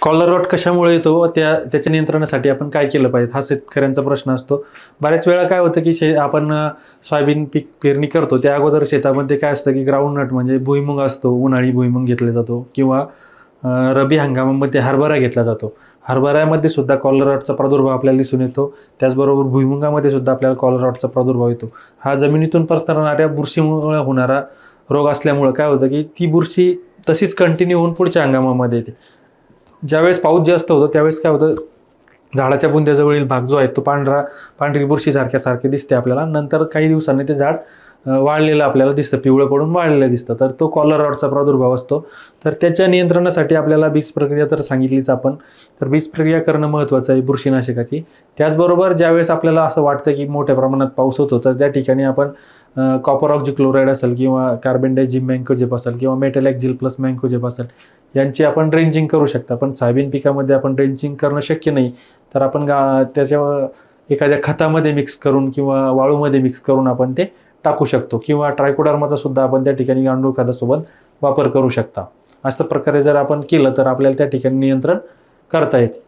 Collar rot कशामुळे येतो त्या त्याच्या नियंत्रणासाठी आपण काय केलं पाहिजे? हा शेतकऱ्यांचा प्रश्न असतो. बऱ्याच वेळा काय होतं की शे आपण सोयाबीन पीक पेरणी करतो त्या अगोदर शेतामध्ये काय असतं की ग्राउंड नट म्हणजे भुईमुग असतो उन्हाळी भुईमुग घेतला जातो किंवा रबी रब्बी हंगामामध्ये हरभरा घेतला जातो. हरभऱ्यामध्ये सुद्धा कॉलर रॉटचा प्रादुर्भाव आपल्याला दिसून येतो. त्याचबरोबर भुईमुगामध्ये सुद्धा आपल्याला कॉलरॉटचा प्रादुर्भाव येतो. हा जमिनीतून पसरणाऱ्या बुरशीमुळे होणारा रोग असल्यामुळं काय होतं की ती बुरशी तशीच कंटिन्यू होऊन पुढच्या हंगामामध्ये येते. ज्यावेळेस पाऊस जास्त होतो त्यावेळेस काय होतं झाडाच्या बुंद्याजवळील भाग जो आहे तो पांढरा पांढरी बुरशी दिसते आपल्याला. नंतर काही दिवसांनी ते झाड वाळलेलं आपल्याला दिसतं पिवळं पडून वाळलेलं दिसतं. तर तो कॉलर रॉडचा प्रादुर्भाव असतो. तर त्याच्या नियंत्रणासाठी आपल्याला बीज प्रक्रिया तर सांगितलीच आपण. तर बीज प्रक्रिया करणं महत्त्वाचं आहे बुरशीनाशकाची. त्याचबरोबर ज्यावेळेस आपल्याला असं वाटतं की मोठ्या प्रमाणात पाऊस होतो तर त्या ठिकाणी आपण कॉपर ऑक्झी क्लोराईड असेल किंवा कार्बन डायझिम मँकोजेप असेल किंवा मेटॅलॅक्झिल प्लस मँकोजेप असेल यांची आपण ड्रेंचिंग करू शकता. पण सोयाबीन पिकामध्ये आपण ड्रेंचिंग करणं शक्य नाही. तर आपण गा त्याच्या एखाद्या खतामध्ये मिक्स करून किंवा वाळूमध्ये मिक्स करून आपण ते टाकू शकतो. किंवा ट्रायकोडर्माचा सुद्धा आपण त्या ठिकाणी गांडूळ खतासोबत वापर करू शकता. अशा प्रकारे जर आपण केलं तर आपल्याला त्या ठिकाणी नियंत्रण करता येते.